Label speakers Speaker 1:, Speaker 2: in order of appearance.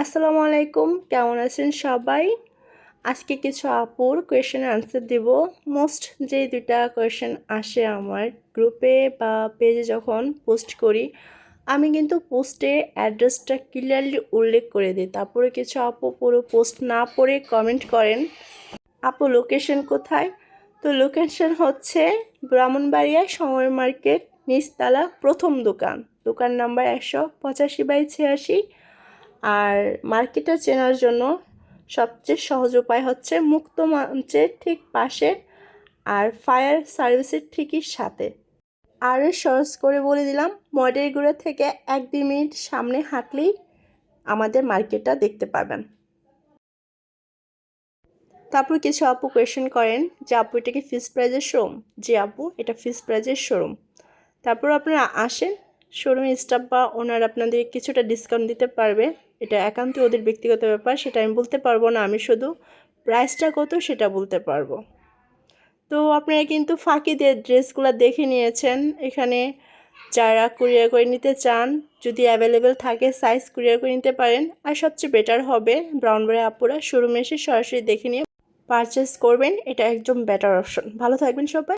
Speaker 1: আসসালামু আলাইকুম, কেমন আছেন সবাই? আজকে কিছু আপুর কোয়েশনের আনসার দেব। মোস্ট যে দুটা কোয়েশন আসে আমার গ্রুপে বা পেজে যখন পোস্ট করি, আমি কিন্তু পোস্টে অ্যাড্রেসটা ক্লিয়ারলি উল্লেখ করে দিই। তারপরে কিছু আপু পুরো পোস্ট না পড়ে কমেন্ট করেন, আপু লোকেশন কোথায়? তো লোকেশন হচ্ছে ব্রাহ্মণবাড়িয়া সময় মার্কেট, নিচতলা প্রথম দোকান। দোকান নাম্বার একশো পঁচাশি বাই ছিয়াশি আর মার্কেটটা চেনার জন্য সবচেয়ে সহজ উপায় হচ্ছে মুক্ত মঞ্চের ঠিক পাশে আর ফায়ার সার্ভিসের ঠিকই সাথে। আর সহজ করে বলে দিলাম, মডেলগুলো থেকে এক দুই মিনিট সামনে হাঁটলেই আমাদের মার্কেটটা দেখতে পাবেন। তারপর কিছু আপু কোয়েশন করেন যে, আপু, এটা কি ফিক্সড প্রাইজের শোরুম যে আপু, এটা ফিক্সড প্রাইজের শোরুম তারপর আপনারা আসেন শোরুমের স্টাফ বা ওনার আপনাদের কিছুটা ডিসকাউন্ট দিতে পারবে। এটা একান্ত ওদের ব্যক্তিগত ব্যাপার, সেটা আমি বলতে পারব না। আমি শুধু প্রাইসটা কত সেটা বলতে পারব। তো আপনারা কিন্তু ফাঁকি দিয়ে ড্রেসগুলো দেখে নিয়েছেন। এখানে যারা কুরিয়ার করে নিতে চান, যদি অ্যাভেলেবেল থাকে সাইজ কুরিয়ার করে নিতে পারেন। আর সবচেয়ে বেটার হবে ব্রাউন বারে আপুরা শোরুমে এসে সরাসরি দেখে নিয়ে পারচেস করবেন। এটা একদম বেটার অপশন ভালো থাকবেন সবাই।